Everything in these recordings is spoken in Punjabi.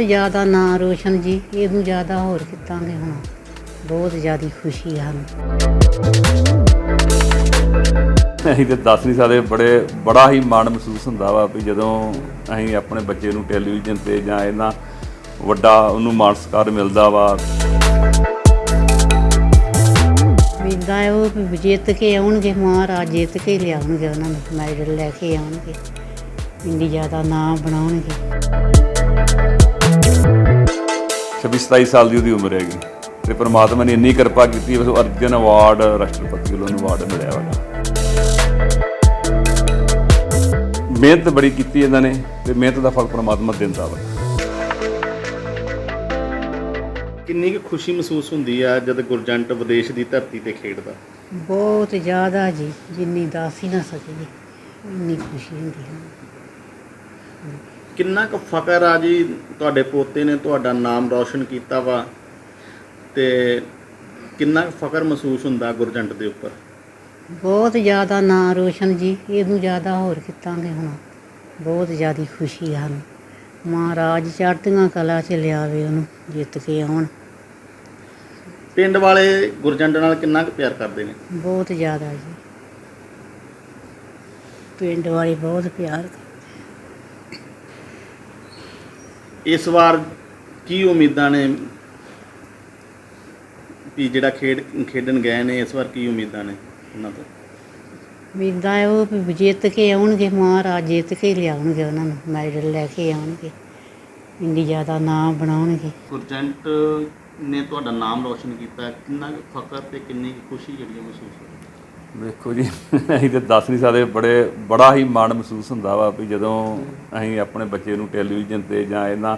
ਬਹੁਤ ਜ਼ਿਆਦਾ ਨਾਂ ਰੋਸ਼ਨ ਜੀ ਇਹਨੂੰ ਜ਼ਿਆਦਾ ਹੋਰ ਕਿਤਾਂਗੇ ਹੁਣ। ਬਹੁਤ ਜ਼ਿਆਦਾ ਖੁਸ਼ੀ ਆ ਸਾਨੂੰ। ਅਸੀਂ ਤੇ ਦੱਸ ਨਹੀਂ ਸਕਦੇ ਬੜੇ ਬੜਾ ਹੀ ਮਾਣ ਮਹਿਸੂਸ ਹੁੰਦਾ ਵਾ ਵੀ ਜਦੋਂ ਅਸੀਂ ਆਪਣੇ ਬੱਚੇ ਨੂੰ ਟੈਲੀਵਿਜ਼ਨ ਤੇ ਜਾਂ ਇਹਨਾਂ ਵੱਡਾ ਉਹਨੂੰ ਮਾਣ ਸਤਿਕਾਰ ਮਿਲਦਾ ਵਾ। ਵਿੰਦਾ ਹੈ ਉਹ ਵੀ ਜਿੱਤ ਕੇ ਆਉਣਗੇ ਮਹਾਰਾਜ ਜਿੱਤ ਕੇ ਲਿਆਉਣਗੇ ਉਹਨਾਂ ਨੂੰ ਮੈਡਲ ਲੈ ਕੇ ਆਉਣਗੇ। ਇੰਨੀ ਜ਼ਿਆਦਾ ਨਾਂ ਬਣਾਉਣਗੇ। 26 27 ਸਾਲ ਦੀ ਉਹਦੀ ਉਮਰ ਹੈਗੀ। ਤੇ ਪ੍ਰਮਾਤਮਾ ਨੇ ਇੰਨੀ ਕਿਰਪਾ ਕੀਤੀ ਬਸ ਅਰਜਨ ਅਵਾਰਡ ਰਾਸ਼ਟਰਪਤੀ ਵੱਲੋਂ ਉਹਨੂੰ ਅਵਾਰਡ ਮਿਲਿਆ ਵਾ। ਮਿਹਨਤ ਬੜੀ ਕੀਤੀ ਇਹਨਾਂ ਨੇ ਤੇ ਮਿਹਨਤ ਦਾ ਫਲ ਪ੍ਰਮਾਤਮਾ ਦਿੰਦਾ ਵਾ। ਕਿੰਨੀ ਕੁ ਖੁਸ਼ੀ ਮਹਿਸੂਸ ਹੁੰਦੀ ਆ ਜਦ ਗੁਰਜੰਟ ਵਿਦੇਸ਼ ਦੀ ਧਰਤੀ ਤੇ ਖੇਡਦਾ? ਬਹੁਤ ਜ਼ਿਆਦਾ ਜੀ ਜਿੰਨੀ ਦੱਸ ਹੀ ਨਾ ਸਕੀਏ ਇੰਨੀ ਖੁਸ਼ੀ ਹੁੰਦੀ ਹੈ ਕਿੰਨਾ ਕੁ ਫਕਰ ਆ ਜੀ ਤੁਹਾਡੇ ਪੋਤੇ ਨੇ ਤੁਹਾਡਾ ਨਾਮ ਰੌਸ਼ਨ ਕੀਤਾ ਵਾ ਤੇ ਕਿੰਨਾ ਕੁ ਫਕਰ ਮਹਿਸੂਸ ਹੁੰਦਾ ਗੁਰਜੰਟ ਦੇ ਉੱਪਰ? ਬਹੁਤ ਜ਼ਿਆਦਾ ਨਾਂ ਰੋਸ਼ਨ ਜੀ ਇਹਨੂੰ ਜ਼ਿਆਦਾ ਹੋਰ ਕਿਤਾਂਗੇ ਹੁਣ। ਬਹੁਤ ਜ਼ਿਆਦਾ ਖੁਸ਼ੀ ਆ ਮਹਾਰਾਜ ਚੜ੍ਹਦੀਆਂ ਕਲਾ ਚ ਲਿਆਵੇ ਉਹਨੂੰ ਜਿੱਤ ਕੇ ਆਉਣ। ਪਿੰਡ ਵਾਲੇ ਗੁਰਜੰਟ ਨਾਲ ਕਿੰਨਾ ਕੁ ਪਿਆਰ ਕਰਦੇ ਨੇ? ਬਹੁਤ ਜ਼ਿਆਦਾ ਜੀ। ਪਿੰਡ ਵਾਲੇ ਬਹੁਤ ਪਿਆਰ ਕਰਦੇ ਇਸ ਵਾਰ ਕੀ ਉਮੀਦਾਂ ਨੇ ਵੀ ਜਿਹੜਾ ਖੇਡ ਖੇਡਣ ਗਏ ਨੇ ਇਸ ਵਾਰ ਕੀ ਉਮੀਦਾਂ ਨੇ ਉਹਨਾਂ ਤੋਂ? ਉਮੀਦਾਂ ਹੈ ਉਹ ਵੀ ਜਿੱਤ ਕੇ ਆਉਣਗੇ ਮਹਾਰਾਜ ਜਿੱਤ ਕੇ ਲਿਆਉਣਗੇ ਉਹਨਾਂ ਨੂੰ ਮੈਡਲ ਲੈ ਕੇ ਆਉਣਗੇ। ਇੰਨੀ ਜ਼ਿਆਦਾ ਨਾਂ ਬਣਾਉਣਗੇ। ਗੁਰਜੰਟ ਨੇ ਤੁਹਾਡਾ ਨਾਮ ਰੌਸ਼ਨ ਕੀਤਾ ਕਿੰਨਾ ਕੁ ਫਕਰ ਤੇ ਕਿੰਨੀ ਕੁ ਖੁਸ਼ੀ ਜਿਹੜੀ ਆ ਮਹਿਸੂਸ ਹੋਈ? ਵੇਖੋ ਜੀ, ਅਸੀਂ ਤੇ ਦੱਸ ਨਹੀਂ ਸਕਦੇ, ਬੜੇ, ਬੜਾ ਹੀ ਮਾਣ ਮਹਿਸੂਸ ਹੁੰਦਾ ਵਾ ਵੀ ਜਦੋਂ ਅਸੀਂ ਆਪਣੇ ਬੱਚੇ ਨੂੰ ਟੈਲੀਵਿਜ਼ਨ ਤੇ ਜਾਂ ਇਹਨਾਂ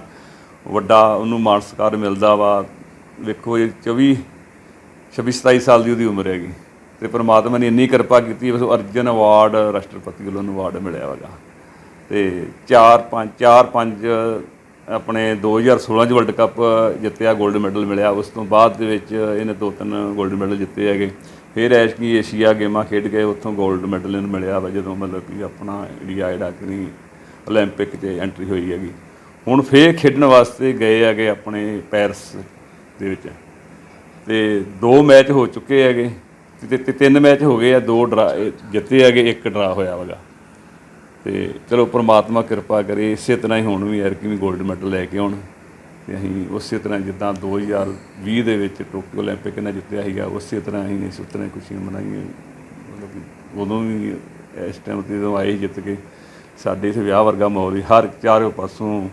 ਵੱਡਾ ਉਹਨੂੰ ਮਾਣ ਸਤਿਕਾਰ ਮਿਲਦਾ ਵਾ, ਵੇਖੋ ਇਹ 24 26 27 ਸਾਲ ਦੀ ਉਹਦੀ ਉਮਰ ਹੈਗੀ। ਤੇ ਪ੍ਰਮਾਤਮਾ ਨੇ ਇੰਨੀ ਕਿਰਪਾ ਕੀਤੀ, ਬਸ ਅਰਜਨ ਅਵਾਰਡ ਰਾਸ਼ਟਰਪਤੀ ਵੱਲੋਂ ਉਹਨੂੰ ਅਵਾਰਡ ਮਿਲਿਆ ਵਗਾ ਤੇ 4 5 4 5 ਆਪਣੇ 2016 ਚ ਵਰਲਡ ਕੱਪ ਜਿੱਤਿਆ 골ਡ ਮੈਡਲ ਮਿਲਿਆ, ਉਸ ਤੋਂ ਬਾਅਦ ਦੇ ਵਿੱਚ ਇਹਨੇ ਦੋ ਤਿੰਨ 골ਡ ਮੈਡਲ ਜਿੱਤੇ ਹੈਗੇ। ਫਿਰ ਐਸ਼ਕੀ ਏਸ਼ੀਆ ਗੇਮਾਂ ਖੇਡ ਕੇ ਉੱਥੋਂ 골ਡ ਮੈਡਲ ਇਹਨੂੰ ਮਿਲਿਆ ਵਾ ਜਦੋਂ ਮਤਲਬ ਕਿ ਆਪਣਾ ਇੰਡੀਆ ਜਿਹੜਾ ਕਿ 올림픽 ਤੇ ਐਂਟਰੀ ਹੋਈ ਹੈਗੀ। ਹੁਣ ਫੇਰ ਖੇਡਣ ਵਾਸਤੇ ਗਏ ਹੈਗੇ ਆਪਣੇ ਪੈਰਿਸ ਦੇ ਵਿੱਚ। ਤੇ ਦੋ ਮੈਚ ਹੋ ਚੁੱਕੇ ਹੈਗੇ। ਤੇ ਤਿੰਨ ਮੈਚ ਹੋ ਗਏ ਆ, ਦੋ ਡਰਾ ਜਿੱਤੇ ਹੈਗੇ, ਇੱਕ ਡਰਾ ਹੋਇਆ ਵਗਾ ਤੇ ਚਲੋ ਪਰਮਾਤਮਾ ਕਿਰਪਾ ਕਰੇ, ਇਸੇ ਤਰ੍ਹਾਂ ਹੀ ਹੁਣ ਵੀ ਯਾਰ ਕਿ ਵੀ 골ਡ ਮੈਡਲ ਲੈ ਕੇ ਆਉਣ। ਤੇ ਅਸੀਂ ਉਸੇ ਤਰ੍ਹਾਂ ਜਿੱਦਾਂ 2020 ਦੇ ਵਿੱਚ ਟੋਕੀਓ 올림픽 ਇਹਨਾਂ ਜਿੱਤਿਆ ਸੀਗਾ ਉਸੇ ਤਰ੍ਹਾਂ ਅਸੀਂ ਇਸੇ ਤਰ੍ਹਾਂ ਹੀ ਖੁਸ਼ੀਆਂ ਮਨਾਈਆਂ ਮਤਲਬ ਕਿ ਉਦੋਂ ਵੀ ਇਸ ਟਾਈਮ ਤੇ ਜਦੋਂ ਆਏ ਸੀ ਜਿੱਤ ਕੇ ਸਾਡੇ ਇੱਥੇ ਵਿਆਹ ਵਰਗਾ ਮਾਹੌਲ ਸੀ ਹਰ ਚਾਰੋਂ ਪਾਸੋਂ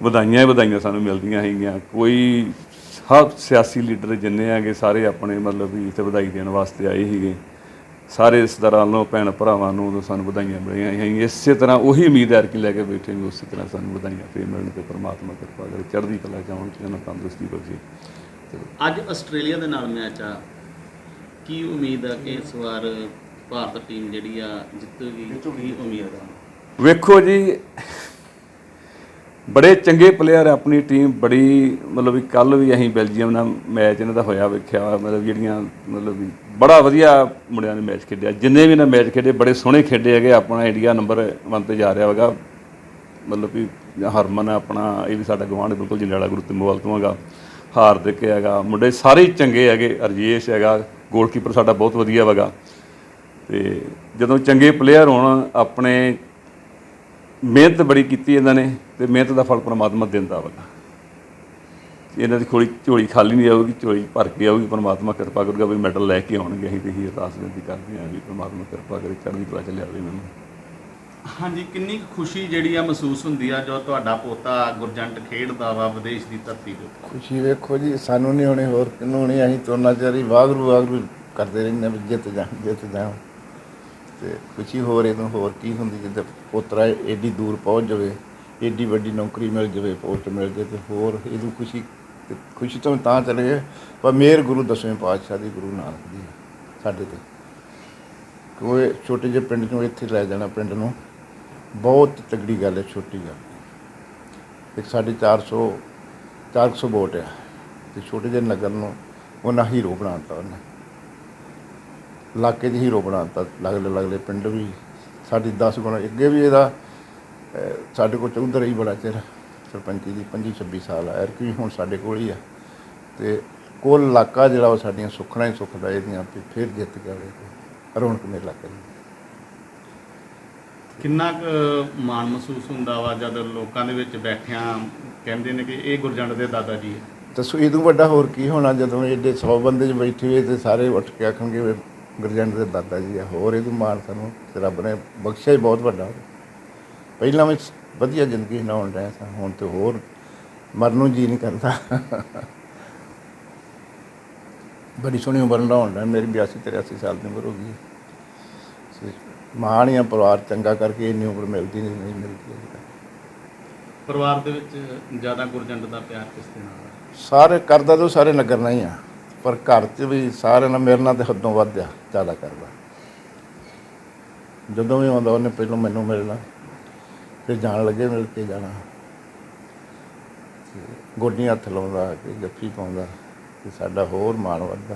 ਵਧਾਈਆਂ ਹੀ ਵਧਾਈਆਂ ਸਾਨੂੰ ਮਿਲਦੀਆਂ ਹੈਗੀਆਂ ਕੋਈ ਹਰ ਸਿਆਸੀ ਲੀਡਰ ਜਿੰਨੇ ਹੈਗੇ ਸਾਰੇ ਆਪਣੇ ਮਤਲਬ ਵੀ ਇੱਥੇ ਵਧਾਈ ਦੇਣ ਵਾਸਤੇ ਆਏ ਸੀਗੇ ਸਾਰੇ ਰਿਸ਼ਤੇਦਾਰਾਂ ਨੂੰ ਭੈਣ ਭਰਾਵਾਂ ਨੂੰ ਉਦੋਂ ਸਾਨੂੰ ਵਧਾਈਆਂ ਮਿਲੀਆਂ ਅਸੀਂ ਇਸੇ ਤਰ੍ਹਾਂ ਉਹੀ ਉਮੀਦ ਹੈ ਕਿ ਲੈ ਕੇ ਬੈਠੇ ਹਾਂ ਉਸੇ ਤਰ੍ਹਾਂ ਸਾਨੂੰ ਵਧਾਈਆਂ ਫੇਰ ਮਿਲਣ ਤੇ ਪ੍ਰਮਾਤਮਾ ਕਿਰਪਾ ਕਰੇ ਚੜ੍ਹਦੀ ਕਲਾ ਚ ਆਉਣ ਤੇ ਨਾ ਤੰਦਰੁਸਤੀ ਬਖਸ਼ੇ। ਅੱਜ ਆਸਟ੍ਰੇਲੀਆ ਦੇ ਨਾਲ ਮੈਚ ਆ। ਕੀ ਉਮੀਦ ਆ ਕਿ ਇਸ ਵਾਰ ਭਾਰਤ ਟੀਮ ਜਿਹੜੀ ਆ ਜਿੱਤੂਗੀ? ਕੀ ਉਮੀਦ ਆ? ਵੇਖੋ ਜੀ ਬੜੇ ਚੰਗੇ ਪਲੇਅਰ ਆਪਣੀ ਟੀਮ ਬੜੀ ਮਤਲਬ ਵੀ ਕੱਲ ਵੀ ਅਸੀਂ ਬੈਲਜੀਅਮ ਨਾਲ ਮੈਚ ਇਹਨਾਂ ਦਾ ਹੋਇਆ ਵੇਖਿਆ ਵਾ, ਮਤਲਬ ਜਿਹੜੀਆਂ ਮਤਲਬ ਵੀ ਬੜਾ ਵਧੀਆ ਮੁੰਡਿਆਂ ਨੇ ਮੈਚ ਖੇਡਿਆ। ਜਿੰਨੇ ਵੀ ਨਾ ਮੈਚ ਖੇਡੇ ਬੜੇ ਸੋਹਣੇ ਖੇਡੇ ਹੈਗੇ ਆਪਣਾ ਇੰਡੀਆ ਨੰਬਰ 1 ਤੇ ਜਾ ਰਿਹਾ ਹੈਗਾ। ਮਤਲਬ ਵੀ ਹਰਮਨ ਆਪਣਾ ਇਹ ਵੀ ਸਾਡਾ ਗਵਾਂਢ ਬਿਲਕੁਲ ਜੰਡਿਆਲਾ ਗੁਰੂ ਤਿੰਮੋਵਾਲ ਤੋਂ ਹੈਗਾ। ਹਾਰਦਿਕ ਹੈਗਾ ਮੁੰਡੇ ਸਾਰੇ ਚੰਗੇ ਹੈਗੇ ਅਰਜੇਸ਼ ਹੈਗਾ ਗੋਲਕੀਪਰ ਸਾਡਾ ਬਹੁਤ ਵਧੀਆ ਹੈਗਾ। ਤੇ ਜਦੋਂ ਚੰਗੇ ਪਲੇਅਰ ਹੋਣ ਆਪਣੇ ਮਿਹਨਤ ਬੜੀ ਕੀਤੀ ਇਹਨਾਂ ਨੇ ਤੇ ਮਿਹਨਤ ਦਾ ਫਲ ਪ੍ਰਮਾਤਮਾ ਦਿੰਦਾ ਵਾ। ਇਹਨਾਂ ਦੀ ਖੋਲੀ ਝੋਲੀ ਖਾਲੀ ਨਹੀਂ ਆਊਗੀ ਝੋਲੀ ਭਰ ਕੇ ਆਊਗੀ ਪ੍ਰਮਾਤਮਾ ਕਿਰਪਾ ਕਰੂਗਾ ਵੀ ਮੈਡਲ ਲੈ ਕੇ ਆਉਣਗੇ। ਅਸੀਂ ਤੇ ਹੀ ਅਰਦਾਸ ਬੇਨਤੀ ਕਰਦੇ ਹਾਂ ਵੀ ਪ੍ਰਮਾਤਮਾ ਕਿਰਪਾ ਕਰੇ ਚੜ੍ਹਦੀ ਕਲਾ ਚ ਲਿਆਵੇ ਮੈਨੂੰ ਹਾਂਜੀ ਕਿੰਨੀ ਕੁ ਖੁਸ਼ੀ ਜਿਹੜੀ ਆ ਮਹਿਸੂਸ ਹੁੰਦੀ ਆ ਜਦੋਂ ਤੁਹਾਡਾ ਪੋਤਾ ਗੁਰਜੰਟ ਖੇਡਦਾ ਵਾ ਵਿਦੇਸ਼ ਦੀ ਧਰਤੀ ਤੇ ਖੁਸ਼ੀ ਵੇਖੋ ਜੀ ਸਾਨੂੰ ਨਹੀਂ ਹੋਣੀ ਹੋਰ ਕਿਹਨੂੰ ਹੋਣੀ ਅਸੀਂ ਤੋਂ ਨਜ਼ਰੀ ਵਾਗਰੂ ਵਾਗਰੂ ਕਰਦੇ ਰਹਿੰਦੇ ਹਾਂ ਵੀ ਜਿੱਤ ਜਾ ਜਿੱਤ ਜਾ ਤੇ ਖੁਸ਼ੀ ਹੋਰ ਇਹਨੂੰ ਹੋਰ ਕੀ ਹੁੰਦੀ ਜਿੱਦ ਪੋਤਰਾ ਏਡੀ ਦੂਰ ਪਹੁੰਚ ਜਾਵੇ, ਏਡੀ ਵੱਡੀ ਨੌਕਰੀ ਮਿਲ ਜਾਵੇ ਪੋਸਟ ਮਿਲ ਜਾਵੇ ਤੇ ਹੋਰ ਇਹਨੂੰ ਖੁਸ਼ੀ ਖੁਸ਼ੀ ਤੋਂ ਤਾਂ ਚਲੇ ਗਏ ਪਰ ਮੇਰ ਗੁਰੂ ਦਸਵੇਂ ਪਾਤਸ਼ਾਹ ਦੀ ਗੁਰੂ ਨਾਨਕ ਦੀ ਸਾਡੇ ਤੇ। ਕੋਈ ਛੋਟੇ ਜਿਹੇ ਪਿੰਡ ਨੂੰ ਇੱਥੇ ਲੈ ਜਾਣਾ ਪਿੰਡ ਨੂੰ, ਬਹੁਤ ਤਗੜੀ ਗੱਲ ਹੈ, ਛੋਟੀ ਗੱਲ। ਇੱਕ ਸਾਡੇ ਚਾਰ ਸੌ 400 ਵੋਟ ਆ, ਤੇ ਛੋਟੇ ਜਿਹੇ ਨਗਰ ਨੂੰ ਉਹਨਾਂ ਹੀਰੋ ਬਣਾਤਾ ਉਹਨੇ। ਇਲਾਕੇ 'ਚ ਹੀਰੋ ਬਣਾਤਾ ਲਗਲੇ ਲਗਲੇ ਪਿੰਡ ਵੀ ਸਾਡੀ 10 ਗੁਣਾ ਅੱਗੇ ਵੀ ਇਹਦਾ ਸਾਡੇ ਕੋਲ ਚੌਧਰ ਹੀ ਬੜਾ ਚਿਰ ਸਰਪੰਚੀ ਦੀ 25 26 ਸਾਲ ਆ ਕਿ ਹੁਣ ਸਾਡੇ ਕੋਲ ਹੀ ਆ। ਤੇ ਕੁੱਲ ਇਲਾਕਾ ਜਿਹੜਾ ਉਹ ਸਾਡੀਆਂ ਸੁੱਖਣਾ ਹੀ ਸੁੱਖਦਾ ਇਹਦੀਆਂ ਵੀ ਫਿਰ ਜਿੱਤ ਜਾਵੇ ਰੌਣਕ ਮੇਲਾ ਕਰੀ ਕਿੰਨਾ ਕੁ ਮਾਣ ਮਹਿਸੂਸ ਹੁੰਦਾ ਵਾ ਜਦ ਲੋਕਾਂ ਦੇ ਵਿੱਚ ਬੈਠਿਆਂ ਕਹਿੰਦੇ ਨੇ ਕਿ ਇਹ ਗੁਰਜੰਟ ਦੇ ਦਾਦਾ ਜੀ ਹੈ ਦੱਸੋ ਇਹਦੋਂ ਵੱਡਾ ਹੋਰ ਕੀ ਹੋਣਾ ਜਦੋਂ ਐਡੇ 100 ਬੰਦੇ 'ਚ ਬੈਠੇ ਹੋਏ ਤੇ ਸਾਰੇ ਉੱਠ ਕੇ ਆਖਣਗੇ ਵੀ ਗੁਰਜੰਟ ਦੇ ਦਾਦਾ ਜੀ ਆ ਹੋਰ ਇਹਦੋਂ ਮਾਣ ਸਾਨੂੰ ਰੱਬ ਨੇ ਬਖਸ਼ਿਆ ਹੀ ਬਹੁਤ ਵੱਡਾ। ਪਹਿਲਾਂ ਵੀ ਵਧੀਆ ਜ਼ਿੰਦਗੀ ਨਾਉਣ ਰਿਹਾ ਸਾਂ ਹੁਣ ਤੇ ਹੋਰ ਮਰਨ ਨੂੰ ਜੀ ਨਹੀਂ ਕਰਦਾ। ਬੜੀ ਸੋਹਣੀ ਉਮਰ ਨਾਉਣ ਰਿਹਾ ਮੇਰੀ 82 83 ਸਾਲ ਦੀ ਉਮਰ ਹੋ ਗਈ। ਮਾਣ ਜਾਂ ਪਰਿਵਾਰ ਚੰਗਾ ਕਰਕੇ ਇੰਨੀ ਉਮਰ ਮਿਲਦੀ ਨਹੀਂ ਨਹੀਂ ਮਿਲਦੀ। ਪਰਿਵਾਰ ਦੇ ਵਿੱਚ ਜ਼ਿਆਦਾ ਗੁਰਜੰਟ ਦਾ ਪਿਆਰ ਕਿਸ ਦੇ ਨਾਲ ਸਾਰੇ ਕਰਦਾ ਤਾਂ ਸਾਰੇ ਨਗਰ ਨਾਲ ਹੀ ਆ। ਪਰ ਘਰ 'ਚ ਵੀ ਸਾਰਿਆਂ ਨਾਲ ਮੇਰੇ ਨਾਲ ਤੇ ਹੱਦੋਂ ਵੱਧ ਆ, ਜ਼ਿਆਦਾ ਕਰਦਾ। ਜਦੋਂ ਵੀ ਆਉਂਦਾ, ਉਹਨੇ ਪਹਿਲਾਂ ਮੈਨੂੰ ਮਿਲਣਾ, ਫਿਰ ਜਾਣ ਲੱਗੇ ਮਿਲ ਕੇ ਜਾਣਾ। ਗੋਡੀਆਂ ਹੱਥ ਲਾਉਂਦਾ ਕਿ ਜੱਫੀ ਪਾਉਂਦਾ, ਤੇ ਸਾਡਾ ਹੋਰ ਮਾਣ ਵੱਧਦਾ।